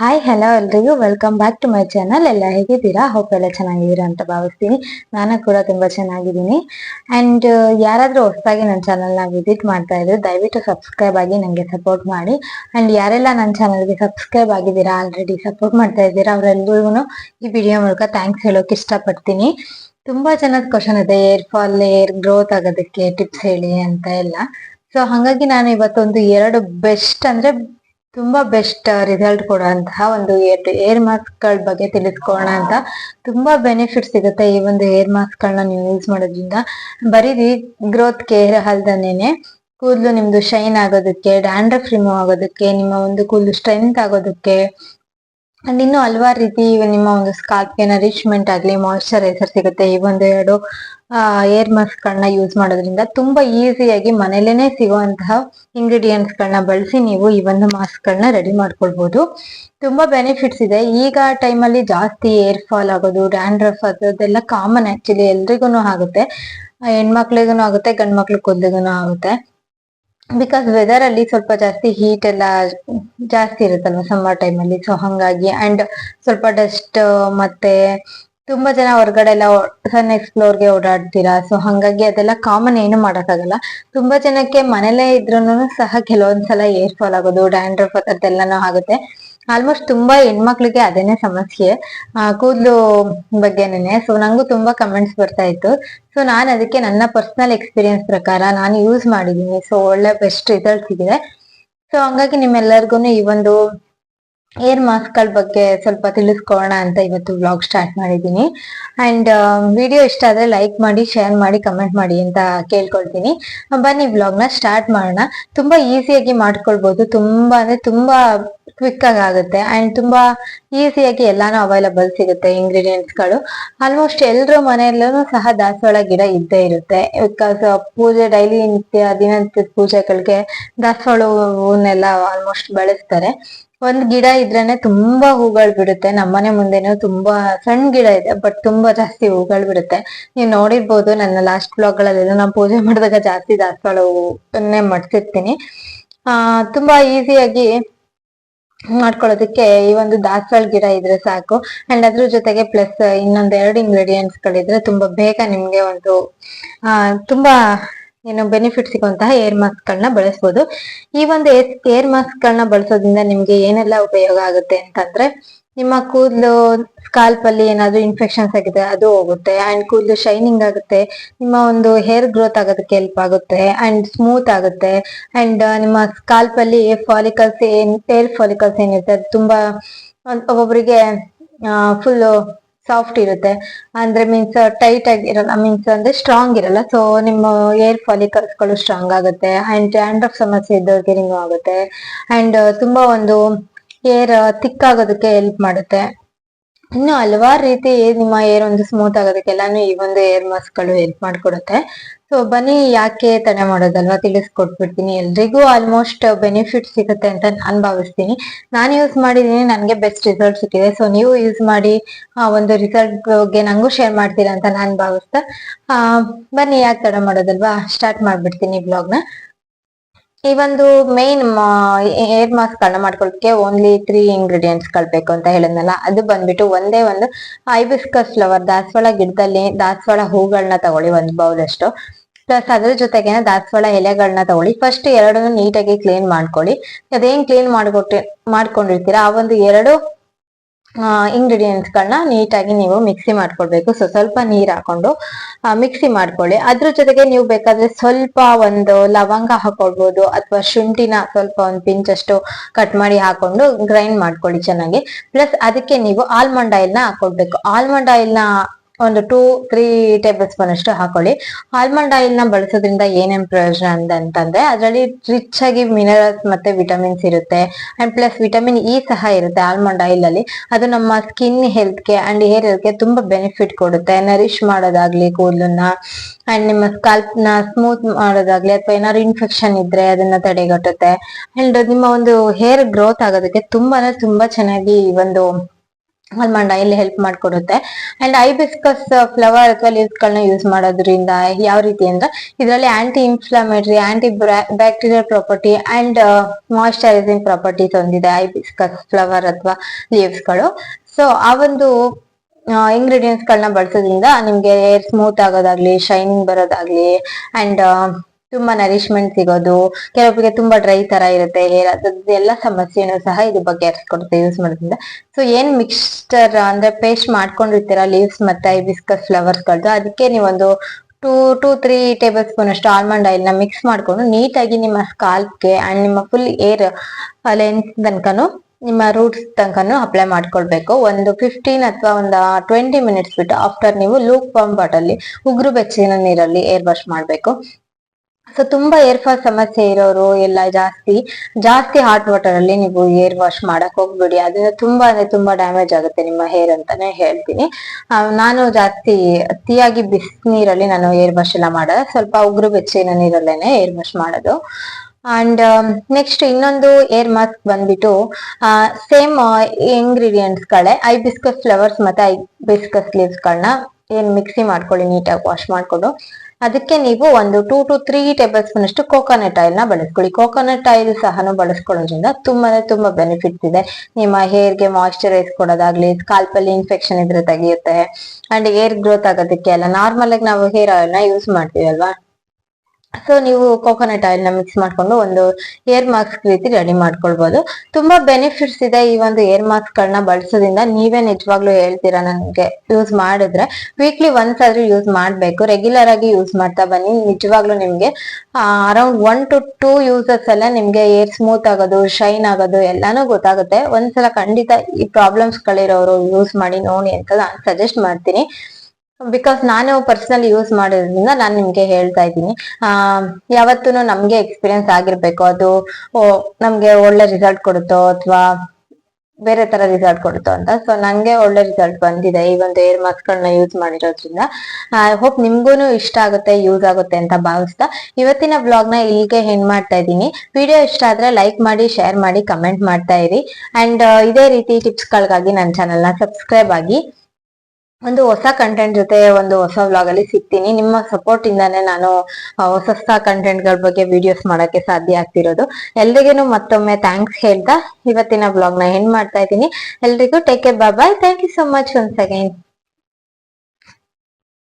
Hi hello ಎಲ್ರಿಗೂ. Welcome back to my channel ಎಲ್ಲ ಹೇಗಿದ್ದೀರಾ? ಹೋಪ್ ಎಲ್ಲ ಚೆನ್ನಾಗಿದ್ದೀರಾ ಅಂತ ಭಾವಿಸ್ತೀನಿ. ನಾನು ಕೂಡ ತುಂಬಾ ಚೆನ್ನಾಗಿದ್ದೀನಿ. ಅಂಡ್ ಯಾರಾದ್ರೂ ಹೊಸದಾಗಿ ನನ್ನ ಚಾನಲ್ನ ವಿಸಿಟ್ ಮಾಡ್ತಾ ಇದ್ರೆ ದಯವಿಟ್ಟು ಸಬ್ಸ್ಕ್ರೈಬ್ ಆಗಿ ನನಗೆ ಸಪೋರ್ಟ್ ಮಾಡಿ. ಅಂಡ್ ಯಾರೆಲ್ಲ ನನ್ನ ಚಾನಲ್ಗೆ ಸಬ್ಸ್ಕ್ರೈಬ್ ಆಗಿದ್ದೀರಾ ಆಲ್ರೆಡಿ ಸಪೋರ್ಟ್ ಮಾಡ್ತಾ ಇದ್ದೀರಾ, ಅವರೆಲ್ಲರಿಗೂ ಈ ವಿಡಿಯೋ ಮೂಲಕ ಥ್ಯಾಂಕ್ಸ್ ಹೇಳೋಕೆ ಇಷ್ಟಪಡ್ತೀನಿ. ತುಂಬಾ ಚೆನ್ನಾಗಿ ಕ್ವಶನ್ ಇದೆ ಏರ್ ಫಾಲ್ ಏರ್ ಗ್ರೋತ್ ಆಗೋದಕ್ಕೆ ಟಿಪ್ಸ್ ಹೇಳಿ ಅಂತ ಎಲ್ಲ. ಸೊ ಹಾಗಾಗಿ ನಾನು ಇವತ್ತೊಂದು ಎರಡು ಬೆಸ್ಟ್ ಅಂದ್ರೆ ತುಂಬಾ ಬೆಸ್ಟ್ ರಿಸಲ್ಟ್ ಕೊಡುವಂತಹ ಒಂದು ಏರ್ ಮಾಸ್ಕ್ಗಳ ಬಗ್ಗೆ ತಿಳಿಸ್ಕೊಳ್ಳೋಣ ಅಂತ. ತುಂಬಾ ಬೆನಿಫಿಟ್ ಸಿಗುತ್ತೆ ಈ ಒಂದು ಏರ್ ಮಾಸ್ಕ್ ಗಳನ್ನ ನೀವು ಯೂಸ್ ಮಾಡೋದ್ರಿಂದ. ಬರೀ ಗ್ರೋತ್ ಕೇರ್ ಅಲ್ದನೇನೆ ಕೂದಲು ನಿಮ್ದು ಶೈನ್ ಆಗೋದಕ್ಕೆ ಡ್ಯಾಂಡ್ರಫ್ ರಿಮೂವ್ ಆಗೋದಕ್ಕೆ, ನಿಮ್ಮ ಒಂದು ಕೂದಲು ಸ್ಟ್ರೆಂತ್ ಆಗೋದಕ್ಕೆ ಅಂಡ್ ಇನ್ನು ಹಲವಾರು ರೀತಿ ನಿಮ್ಮ ಒಂದು ಸ್ಕಾಲ್ಪ್ಗೆ ನರಿಶ್ಮೆಂಟ್ ಆಗ್ಲಿ ಮಾಯಿಶ್ಚರೈಸರ್ ಸಿಗುತ್ತೆ ಈ ಒಂದು ಎರಡು ಏರ್ ಮಾಸ್ಕ್ ಗಳನ್ನ ಯೂಸ್ ಮಾಡೋದ್ರಿಂದ ತುಂಬಾ ಈಸಿಯಾಗಿ ಮನೇಲೇನೆ ಸಿಗುವಂತಹ ಇಂಗ್ರೀಡಿಯೆಂಟ್ಸ್ ಗಳನ್ನ ಬಳಸಿ ನೀವು ಈ ಒಂದು ಮಾಸ್ಕ್ ಗಳನ್ನ ರೆಡಿ ಮಾಡ್ಕೊಳ್ಬಹುದು ತುಂಬಾ ಬೆನಿಫಿಟ್ಸ್ ಇದೆ. ಈಗ ಟೈಮಲ್ಲಿ ಜಾಸ್ತಿ ಏರ್ ಫಾಲ್ ಆಗೋದು ಡ್ಯಾಂಡ್ರಫ್ ಅದೆಲ್ಲ ಕಾಮನ್ ಆಕ್ಚುಲಿ ಎಲ್ರಿಗೂ ಆಗುತ್ತೆ. ಹೆಣ್ಮಕ್ಳಿಗೂ ಆಗುತ್ತೆ ಗಂಡ್ ಮಕ್ಳು ಕೂದಲಿಗೂ ಆಗುತ್ತೆ. ಬಿಕಾಸ್ ವೆದರ್ ಅಲ್ಲಿ ಸ್ವಲ್ಪ ಜಾಸ್ತಿ ಹೀಟ್ ಎಲ್ಲ ಜಾಸ್ತಿ ಇರುತ್ತಲ್ವ ಸಮ್ಮರ್ ಟೈಮ್ ಅಲ್ಲಿ? ಸೊ ಹಂಗಾಗಿ ಅಂಡ್ ಸ್ವಲ್ಪ ಡಸ್ಟ್ ಮತ್ತೆ ತುಂಬಾ ಜನ ಹೊರಗಡೆ ಎಲ್ಲ ಸನ್ ಎಕ್ಸ್ಪ್ಲೋರ್ಗೆ ಓಡಾಡ್ತೀರಾ? ಸೊ ಹಂಗಾಗಿ ಅದೆಲ್ಲ ಕಾಮನ್ ಏನು ಮಾಡಕ್ಕಾಗಲ್ಲ. ತುಂಬಾ ಜನಕ್ಕೆ ಮನೇಲೆ ಇದ್ರೂನು ಸಹ ಕೆಲವೊಂದ್ಸಲ ಏರ್ ಫಾಲ್ ಆಗೋದು ಡ್ಯಾಂಡ್ರಫ್ ಅದೆಲ್ಲನೂ ಆಗುತ್ತೆ. ಆಲ್ಮೋಸ್ಟ್ ತುಂಬಾ ಹೆಣ್ಮಕ್ಳಿಗೆ ಅದೇನೆ ಸಮಸ್ಯೆ. ಕೂದಲು ಬಗ್ಗೆನೇ ಸೊ ನಂಗೂ ತುಂಬಾ ಕಮೆಂಟ್ಸ್ ಬರ್ತಾ ಇತ್ತು. ಸೊ ನಾನು ಅದಕ್ಕೆ ನನ್ನ ಪರ್ಸನಲ್ ಎಕ್ಸ್ಪೀರಿಯನ್ಸ್ ಪ್ರಕಾರ ನಾನು ಯೂಸ್ ಮಾಡಿದೀನಿ. ಸೊ ಒಳ್ಳೆ ಬೆಸ್ಟ್ ರಿಸಲ್ಟ್ ಸಿಗಿದೆ ಸೊ ಹಂಗಾಗಿ ನಿಮ್ಮೆಲ್ಲರಿಗೂ ಈ ಒಂದು ಏರ್ ಮಾಸ್ಕ್ಗಳ ಬಗ್ಗೆ ಸ್ವಲ್ಪ ತಿಳಿಸ್ಕೊಳ್ಳೋಣ ಅಂತ ಇವತ್ತು ವ್ಲಾಗ್ ಸ್ಟಾರ್ಟ್ ಮಾಡಿದ್ದೀನಿ ಅಂಡ್ ವಿಡಿಯೋ ಇಷ್ಟ ಆದ್ರೆ ಲೈಕ್ ಮಾಡಿ ಶೇರ್ ಮಾಡಿ ಕಮೆಂಟ್ ಮಾಡಿ ಅಂತ ಕೇಳ್ಕೊಳ್ತೀನಿ. ಬನ್ನಿ ವ್ಲಾಗ್ನ ಸ್ಟಾರ್ಟ್ ಮಾಡೋಣ. ತುಂಬಾ ಈಸಿಯಾಗಿ ಮಾಡ್ಕೊಳ್ಬಹುದು ತುಂಬಾ ಅಂದ್ರೆ ತುಂಬಾ ಕ್ವಿಕ್ ಆಗಿ ಆಗುತ್ತೆ. ಅಂಡ್ ತುಂಬಾ ಈಸಿಯಾಗಿ ಎಲ್ಲಾನು ಅವೈಲಬಲ್ ಸಿಗುತ್ತೆ ಇಂಗ್ರೀಡಿಯೆಂಟ್ಸ್ಗಳು. ಆಲ್ಮೋಸ್ಟ್ ಎಲ್ರ ಮನೆಯಲ್ಲೂ ಸಹ ದಾಸವಾಳ ಗಿಡ ಇದ್ದೇ ಇರುತ್ತೆ. ಬಿಕಾಸ್ ಪೂಜೆ ಡೈಲಿ ನಿತ್ಯ ದಿನನಿತ್ಯದ ಪೂಜೆಗಳಿಗೆ ದಾಸವಾಳ ಹೂವನ್ನೆಲ್ಲ ಆಲ್ಮೋಸ್ಟ್ ಬಳಸ್ತಾರೆ. ಒಂದ್ ಗಿಡ ಇದ್ರೇನೆ ತುಂಬಾ ಹೂಗಳು ಬಿಡುತ್ತೆ. ನಮ್ಮನೆ ಮುಂದೆನೂ ತುಂಬಾ ಸಣ್ಣ ಗಿಡ ಇದೆ ಬಟ್ ತುಂಬಾ ಜಾಸ್ತಿ ಹೂಗಳು ಬಿಡುತ್ತೆ. ನೀವು ನೋಡಿರ್ಬೋದು ನನ್ನ ಲಾಸ್ಟ್ ಬ್ಲಾಗ್ ಗಳಲ್ಲೆಲ್ಲ ನಾನು ಪೂಜೆ ಮಾಡಿದಾಗ ಜಾಸ್ತಿ ದಾಸವಾಳ ಹೂವನ್ನೇ ಮಡ್ಸಿರ್ತೀನಿ ಆ, ತುಂಬಾ ಈಸಿಯಾಗಿ ಮಾಡ್ಕೊಳ್ಳೋದಕ್ಕೆ ಈ ಒಂದು ದಾಸವಾಳ ಗಿಡ ಇದ್ರೆ ಸಾಕು. ಅಂಡ್ ಅದ್ರ ಜೊತೆಗೆ ಪ್ಲಸ್ ಇನ್ನೊಂದ್ ಎರಡು ಇಂಗ್ರೀಡಿಯೆಂಟ್ಸ್ ಗಳಿದ್ರೆ ತುಂಬಾ ಬೇಗ ನಿಮ್ಗೆ ಒಂದು, ಆ, ತುಂಬಾ ಏನು ಬೆನಿಫಿಟ್ ಸಿಗುವಂತಹ ಏರ್ ಮಾಸ್ಕ್ ಗಳನ್ನ ಬಳಸಬಹುದು ಈ ಒಂದು ಏರ್ ಮಾಸ್ಕ್ ಗಳನ್ನ ಬಳಸೋದ್ರಿಂದ ನಿಮ್ಗೆ ಏನೆಲ್ಲ ಉಪಯೋಗ ಆಗುತ್ತೆ ಅಂತಂದ್ರೆ ನಿಮ್ಮ ಕೂದಲು ಸ್ಕಾಲ್ಪ್ ಅಲ್ಲಿ ಏನಾದ್ರು ಇನ್ಫೆಕ್ಷನ್ಸ್ ಆಗಿದೆ ಅದು ಹೋಗುತ್ತೆ ಅಂಡ್ ಕೂದಲು ಶೈನಿಂಗ್ ಆಗುತ್ತೆ. ನಿಮ್ಮ ಒಂದು ಹೇರ್ ಗ್ರೋತ್ ಆಗೋದಕ್ಕೆ ಹೆಲ್ಪ್ ಆಗುತ್ತೆ ಅಂಡ್ ಸ್ಮೂತ್ ಆಗುತ್ತೆ ಅಂಡ್ ನಿಮ್ಮ ಸ್ಕಾಲ್ಪ್ ಅಲ್ಲಿ ಫಾಲಿಕಲ್ಸ್ ಏನ್ ಹೇರ್ ಫಾಲಿಕಲ್ಸ್ ಏನಿರುತ್ತೆ ಅದು ತುಂಬಾ ಒಬ್ಬೊಬ್ಬರಿಗೆ ಫುಲ್ ಸಾಫ್ಟ್ ಇರುತ್ತೆ. ಅಂದ್ರೆ ಮೀನ್ಸ್ ಟೈಟ್ ಆಗಿರಲ್ಲ ಮೀನ್ಸ್ ಅಂದ್ರೆ ಸ್ಟ್ರಾಂಗ್ ಇರಲ್ಲ. ಸೊ ನಿಮ್ಮ ಏರ್ ಫಾಲಿಕಲ್ಸ್ಗಳು ಸ್ಟ್ರಾಂಗ್ ಆಗುತ್ತೆ ಅಂಡ್ ಡ್ಯಾಂಡ್ರಫ್ ಸಮಸ್ಯೆ ಇದ್ದವ್ರಿಗೆ ನಿಮ್ಗೆ ಆಗುತ್ತೆ. ಅಂಡ್ ತುಂಬಾ ಒಂದು ಏರ್ ಥಿಕ್ ಆಗೋದಕ್ಕೆ ಹೆಲ್ಪ್ ಮಾಡುತ್ತೆ. ಇನ್ನು ಹಲವಾರು ರೀತಿ ನಿಮ್ಮ ಏರ್ ಒಂದು ಸ್ಮೂತ್ ಆಗೋದಕ್ಕೆಲ್ಲಾನು ಈ ಒಂದು ಏರ್ ಮಾಸ್ಕ್ಗಳು ಹೆಲ್ಪ್ ಮಾಡಿಕೊಡುತ್ತೆ. ಸೊ ಬನ್ನಿ ಯಾಕೆ ತಡೆ ಮಾಡೋದಲ್ವಾ ತಿಳಿಸ್ಕೊಟ್ಬಿಡ್ತೀನಿ. ಎಲ್ರಿಗೂ ಆಲ್ಮೋಸ್ಟ್ ಬೆನಿಫಿಟ್ ಸಿಗುತ್ತೆ ಅಂತ ನಾನು ಭಾವಿಸ್ತೀನಿ. ನಾನು ಯೂಸ್ ಮಾಡಿದೀನಿ, ನನಗೆ ಬೆಸ್ಟ್ ರಿಸಲ್ಟ್ ಸಿಕ್ಕಿದೆ. ಸೊ ನೀವು ಯೂಸ್ ಮಾಡಿ, ಆ, ಒಂದು ರಿಸಲ್ಟ್ ಬಗ್ಗೆ ನಂಗೂ ಶೇರ್ ಮಾಡ್ತೀರಾ ಅಂತ ನಾನು ಭಾವಿಸ್ತಾ. ಬನ್ನಿ ಯಾಕೆ ತಡ ಮಾಡೋದಲ್ವಾ? ಸ್ಟಾರ್ಟ್ ಮಾಡ್ಬಿಡ್ತೀನಿ ಬ್ಲಾಗ್ನ ಈ ಒಂದು ಮೇನ್ ಏರ್ ಮಾಸ್ಕ್ ಗಳನ್ನ ಮಾಡ್ಕೊಳ್ಳೋಕೆ ಓನ್ಲಿ ತ್ರೀ ಇಂಗ್ರೀಡಿಯೆಂಟ್ಸ್ ಕಳ್ಬೇಕು ಬೇಕು ಅಂತ ಹೇಳಿದ್ನಲ್ಲ. ಅದು ಬಂದ್ಬಿಟ್ಟು ಒಂದೇ ಒಂದು ಐಬಿಸ್ಕಸ್ ಫ್ಲವರ್ ದಾಸವಾಳ ಗಿಡದಲ್ಲಿ ದಾಸವಾಳ ಹೂಗಳನ್ನ ತಗೊಳ್ಳಿ ಒಂದು ಬೌಲ್ ಅಷ್ಟು. ಪ್ಲಸ್ ಅದ್ರ ಜೊತೆಗೆ ದಾಸವಾಳ ಎಲೆಗಳನ್ನ ತಗೊಳ್ಳಿ. ಫಸ್ಟ್ ಎರಡನ್ನು ನೀಟಾಗಿ ಕ್ಲೀನ್ ಮಾಡ್ಕೊಳ್ಳಿ. ಅದೇನ್ ಕ್ಲೀನ್ ಮಾಡ್ಕೊಟ್ಟಿ, ಮಾಡ್ಕೊಂಡಿರ್ತೀರಾ? ಆ ಒಂದು ಎರಡು ಇಂಗ್ರೀಡಿಯೆಂಟ್ಸ್ ಗಳನ್ನ ನೀಟಾಗಿ ನೀವು ಮಿಕ್ಸಿ ಮಾಡ್ಕೊಳ್ಬೇಕು. ಸೊ ಸ್ವಲ್ಪ ನೀರ್ ಹಾಕೊಂಡು ಮಿಕ್ಸಿ ಮಾಡ್ಕೊಳ್ಳಿ. ಅದ್ರ ಜೊತೆಗೆ ನೀವು ಬೇಕಾದ್ರೆ ಸ್ವಲ್ಪ ಒಂದು ಲವಂಗ ಹಾಕೊಳ್ಬಹುದು ಅಥವಾ ಶುಂಠಿನ ಸ್ವಲ್ಪ ಒಂದು ಪಿಂಚ್ ಅಷ್ಟು ಕಟ್ ಮಾಡಿ ಹಾಕೊಂಡು ಗ್ರೈಂಡ್ ಮಾಡ್ಕೊಳ್ಳಿ ಚೆನ್ನಾಗಿ. ಪ್ಲಸ್ ಅದಕ್ಕೆ ನೀವು ಆಲ್ಮಂಡ್ ಆಯಿಲ್ನ ಹಾಕೊಳ್ಬೇಕು. ಆಲ್ಮಂಡ್ ಆಯಿಲ್ನ ಒಂದು ಟೂ ತ್ರೀ ಟೇಬಲ್ ಸ್ಪೂನ್ ಅಷ್ಟು ಹಾಕೊಳ್ಳಿ. ಆಲ್ಮಂಡ್ ಆಯಿಲ್ನ ಬಳಸೋದ್ರಿಂದ ಏನೇನ್ ಪ್ರಯೋಜನ ಅಂತಂದ್ರೆ ಅದರಲ್ಲಿ ರಿಚ್ ಆಗಿ ಮಿನರಲ್ಸ್ ಮತ್ತೆ ವಿಟಮಿನ್ಸ್ ಇರುತ್ತೆ. ಅಂಡ್ ಪ್ಲಸ್ ವಿಟಮಿನ್ ಇ ಸಹ ಇರುತ್ತೆ ಆಲ್ಮಂಡ್ ಆಯಿಲ್ ಅಲ್ಲಿ. ಅದು ನಮ್ಮ ಸ್ಕಿನ್ ಹೆಲ್ತ್ಗೆ ಅಂಡ್ ಹೇರ್ ಹೆಲ್ತ್ಗೆ ತುಂಬಾ ಬೆನಿಫಿಟ್ ಕೊಡುತ್ತೆ. ನರಿಶ್ ಮಾಡೋದಾಗ್ಲಿ ಕೂದಲನ್ನ ಅಂಡ್ ನಿಮ್ಮ ಸ್ಕಾಲ್ಪ್ನ ಸ್ಮೂತ್ ಮಾಡೋದಾಗ್ಲಿ ಅಥವಾ ಏನಾದ್ರು ಇನ್ಫೆಕ್ಷನ್ ಇದ್ರೆ ಅದನ್ನ ತಡೆಗಟ್ಟುತ್ತೆ. ಅಂಡ್ ನಿಮ್ಮ ಒಂದು ಹೇರ್ ಗ್ರೋತ್ ಆಗೋದಕ್ಕೆ ತುಂಬಾನೇ ತುಂಬಾ ಚೆನ್ನಾಗಿ ಒಂದು ಆಲ್ಮಂಡ್ ಆಯಿಲ್ ಹೆಲ್ಪ್ ಮಾಡ್ಕೊಡುತ್ತೆ. ಅಂಡ್ ಐಬಿಸ್ಕಸ್ ಫ್ಲವರ್ ಅಥವಾ ಲೀವ್ಸ್ ಗಳನ್ನ ಯೂಸ್ ಮಾಡೋದ್ರಿಂದ ಯಾವ ರೀತಿ ಅಂದ್ರೆ ಇದರಲ್ಲಿ anti inflammatory anti bacterial property and moisturising properties ಹೊಂದಿದೆ ಐಬಿಸ್ಕಸ್ ಫ್ಲವರ್ ಅಥವಾ ಲೀವ್ಸ್ಗಳು. ಸೊ ಆ ಒಂದು ಇಂಗ್ರೀಡಿಯೆಂಟ್ಸ್ ಗಳನ್ನ ಬಳಸೋದ್ರಿಂದ ನಿಮ್ಗೆ ಹೇರ್ ಸ್ಮೂತ್ ಆಗೋದಾಗ್ಲಿ ಶೈನಿಂಗ್ ಬರೋದಾಗ್ಲಿ ಅಂಡ್ ತುಂಬಾ ನರಿಶ್ಮೆಂಟ್ ಸಿಗೋದು ಕೆಲವೊಬ್ಬರಿಗೆ ತುಂಬಾ ಡ್ರೈ ತರ ಇರುತ್ತೆ ಹೇರ್ ಅದ್ರದ್ದು ಎಲ್ಲ ಸಮಸ್ಯೆನೂ ಸಹ ಇದು ಬಗೆಹರಿಸ್ಕೊಡುತ್ತೆ ಯೂಸ್ ಮಾಡೋದ್ರಿಂದ. ಸೊ ಏನ್ ಮಿಕ್ಸ್ಚರ್ ಅಂದ್ರೆ ಪೇಸ್ಟ್ ಮಾಡ್ಕೊಂಡಿರ್ತೀರ ಲೀವ್ಸ್ ಮತ್ತೆ ಬಿಸ್ಕಸ್ ಫ್ಲವರ್ಸ್ ಗಳದ್ದು, ಅದಕ್ಕೆ ನೀವೊಂದು two two three tablespoon ಅಷ್ಟು ಆಲ್ಮಂಡ್ ಆಯಿಲ್ನ ಮಿಕ್ಸ್ ಮಾಡ್ಕೊಂಡು ನೀಟಾಗಿ ನಿಮ್ಮ ಸ್ಕಾಲ್ಪ್ಗೆ ಅಂಡ್ ನಿಮ್ಮ ಫುಲ್ ಏರ್ ಲೆನ್ಸ್ ತನಕನು, ನಿಮ್ಮ ರೂಟ್ಸ್ ತನಕನು ಅಪ್ಲೈ ಮಾಡ್ಕೊಳ್ಬೇಕು. ಒಂದು ಫಿಫ್ಟೀನ್ ಅಥವಾ ಒಂದು ಟ್ವೆಂಟಿ ಮಿನಿಟ್ಸ್ ಬಿಟ್ಟು ಆಫ್ಟರ್ ನೀವು ಲೂಕ್ ಪಂಪ್ ಬಾಟಲ್ಲಿ ಉಗುರು ಬೆಚ್ಚಿನ ನೀರಲ್ಲಿ ಏರ್ ವಾಶ್ ಮಾಡಬೇಕು. ಸೊ ತುಂಬಾ ಏರ್ ಫಾಲ್ ಸಮಸ್ಯೆ ಇರೋರು ಎಲ್ಲ ಜಾಸ್ತಿ ಜಾಸ್ತಿ ಹಾಟ್ ವಾಟರ್ ಅಲ್ಲಿ ನೀವು ಏರ್ ವಾಶ್ ಮಾಡಕ್ ಹೋಗ್ಬಿಡಿ. ಅದರಿಂದ ತುಂಬಾ ಅಂದ್ರೆ ತುಂಬಾ ಡ್ಯಾಮೇಜ್ ಆಗುತ್ತೆ ನಿಮ್ಮ ಹೇರ್ ಅಂತಾನೆ ಹೇಳ್ತೀನಿ. ನಾನು ಜಾಸ್ತಿ ಅತಿಯಾಗಿ ಬಿಸಿನೀರಲ್ಲಿ ನಾನು ಏರ್ ವಾಶ್ ಎಲ್ಲ ಮಾಡೋದು ಸ್ವಲ್ಪ ಉಗುರು ಬೆಚ್ಚಿನ ನೀರಲ್ಲೇನೆ ಏರ್ ವಾಶ್ ಮಾಡೋದು. ಅಂಡ್ ನೆಕ್ಸ್ಟ್ ಇನ್ನೊಂದು ಏರ್ ಮಾಸ್ಕ್ ಬಂದ್ಬಿಟ್ಟು ಸೇಮ್ ಇಂಗ್ರೀಡಿಯೆಂಟ್ಸ್ ಗಳೇ ಬಿಸ್ಕಸ್ ಫ್ಲವರ್ಸ್ ಮತ್ತೆ ಐ ಬಿಸ್ಕಸ್ ಲೀವ್ಸ್ ಗಳನ್ನ ಏನ್ ಮಿಕ್ಸಿ ಮಾಡ್ಕೊಳ್ಳಿ ನೀಟಾಗಿ ವಾಶ್ ಮಾಡ್ಕೊಂಡು. ಅದಕ್ಕೆ ನೀವು ಒಂದು two to three tablespoon ಅಷ್ಟು ಕೋಕೋನಟ್ ಆಯಿಲ್ನ ಬಳಸ್ಕೊಳ್ಳಿ. ಕೋಕೋನಟ್ ಆಯಿಲ್ ಸಹನು ಬಳಸ್ಕೊಳ್ಳೋದ್ರಿಂದ ತುಂಬಾನೇ ತುಂಬಾ ಬೆನಿಫಿಟ್ಸ್ ಇದೆ. ನಿಮ್ಮ ಹೇರ್ಗೆ ಮಾಯಿಶ್ಚರೈಸ್ ಕೊಡೋದಾಗ್ಲಿ ಸ್ಕಾಲ್ಪ್ ಅಲ್ಲಿ ಇನ್ಫೆಕ್ಷನ್ ಇದ್ರೆ ತೆಗೆಯುತ್ತೆ ಅಂಡ್ ಹೇರ್ ಗ್ರೋತ್ ಆಗೋದಕ್ಕೆ ಎಲ್ಲ ನಾರ್ಮಲ್ ಆಗಿ ನಾವು ಹೇರ್ ಆಯಿಲ್ನ ಯೂಸ್ ಮಾಡ್ತೀವಿ ಅಲ್ವಾ ಸೊ ನೀವು ಕೋಕೋನಟ್ ಆಯಿಲ್ನ ಮಿಕ್ಸ್ ಮಾಡ್ಕೊಂಡು ಒಂದು ಏರ್ ಮಾಸ್ಕ್ ರೀತಿ ರೆಡಿ ಮಾಡ್ಕೊಳ್ಬಹುದು ತುಂಬಾ ಬೆನಿಫಿಟ್ಸ್ ಇದೆ ಈ ಒಂದು ಏರ್ ಮಾಸ್ಕ್ ಗಳನ್ನ ಬಳಸೋದ್ರಿಂದ. ನೀವೇ ನಿಜವಾಗ್ಲೂ ಹೇಳ್ತೀರಾ ನನಗೆ ಯೂಸ್ ಮಾಡಿದ್ರೆ. ವೀಕ್ಲಿ ಒನ್ಸ್ ಆದ್ರೂ ಯೂಸ್ ಮಾಡ್ಬೇಕು. ರೆಗ್ಯುಲರ್ ಆಗಿ ಯೂಸ್ ಮಾಡ್ತಾ ಬನ್ನಿ. ನಿಜವಾಗ್ಲೂ ನಿಮ್ಗೆ around one to two uses ಎಲ್ಲ ನಿಮ್ಗೆ ಏರ್ ಸ್ಮೂತ್ ಆಗೋದು ಶೈನ್ ಆಗೋದು ಎಲ್ಲಾನು ಗೊತ್ತಾಗುತ್ತೆ. ಒಂದ್ಸಲ ಖಂಡಿತ ಈ ಪ್ರಾಬ್ಲಮ್ಸ್ ಗಳಿರೋರು ಯೂಸ್ ಮಾಡಿ ನೋಡಿ ಅಂತ ಸಜೆಸ್ಟ್ ಮಾಡ್ತೀನಿ. ಬಿಕಾಸ್ ನಾನು ಪರ್ಸನಲ್ ಯೂಸ್ ಮಾಡೋದ್ರಿಂದ ನಾನು ನಿಮ್ಗೆ ಹೇಳ್ತಾ ಇದ್ದೀನಿ. ಆ ಯಾವತ್ತೂ ನಮ್ಗೆ ಎಕ್ಸ್ಪೀರಿಯನ್ಸ್ ಆಗಿರ್ಬೇಕು. ಅದು ನಮ್ಗೆ ಒಳ್ಳೆ ರಿಸಲ್ಟ್ ಕೊಡುತ್ತೋ ಅಥವಾ ಬೇರೆ ತರ ರಿಸಲ್ಟ್ ಕೊಡುತ್ತೋ ಅಂತ. ಸೊ ನಂಗೆ ಒಳ್ಳೆ ರಿಸಲ್ಟ್ ಬಂದಿದೆ ಈ ಒಂದು ಏರ್ ಮಾಸ್ಕ್ ಗಳನ್ನ ಯೂಸ್ ಮಾಡಿರೋದ್ರಿಂದ. ಐ ಹೋಪ್ ನಿಮ್ಗೂನು ಇಷ್ಟ ಆಗುತ್ತೆ ಯೂಸ್ ಆಗುತ್ತೆ ಅಂತ ಭಾವಿಸ್ತಾ. ಇವತ್ತಿನ ಬ್ಲಾಗ್ನ ಇಲ್ಲಿಗೆ ಹೆಣ್ ಮಾಡ್ತಾ ಇದ್ದೀನಿ. ವಿಡಿಯೋ ಇಷ್ಟ ಆದ್ರೆ ಲೈಕ್ ಮಾಡಿ ಶೇರ್ ಮಾಡಿ ಕಮೆಂಟ್ ಮಾಡ್ತಾ ಇರಿ. ಅಂಡ್ ಇದೇ ರೀತಿ ಟಿಪ್ಸ್ ಗಳಿಗಾಗಿ ನನ್ನ ಚಾನೆಲ್ನ ಸಬ್ಸ್ಕ್ರೈಬ್ ಆಗಿ ಒಂದು ಹೊಸ ಕಂಟೆಂಟ್ ಜೊತೆ ಒಂದು ಹೊಸ ವ್ಲಾಗ್ ಅಲ್ಲಿ ಸಿಗ್ತೀನಿ. ನಿಮ್ಮ ಸಪೋರ್ಟ್ ಇಂದಾನೆ ನಾನು ಹೊಸ ಹೊಸ ಕಂಟೆಂಟ್ಗಳ ಬಗ್ಗೆ ವಿಡಿಯೋಸ್ ಮಾಡಕ್ಕೆ ಸಾಧ್ಯ ಆಗ್ತಿರೋದು. ಎಲ್ರಿಗೂ ಮತ್ತೊಮ್ಮೆ ಥ್ಯಾಂಕ್ಸ್ ಹೇಳ್ತಾ, ಇವತ್ತಿನ ವ್ಲಾಗ್ನ ಹೆಣ್ ಮಾಡ್ತಾ ಇದ್ದೀನಿ. ಎಲ್ರಿಗೂ take care bye thank you so much once again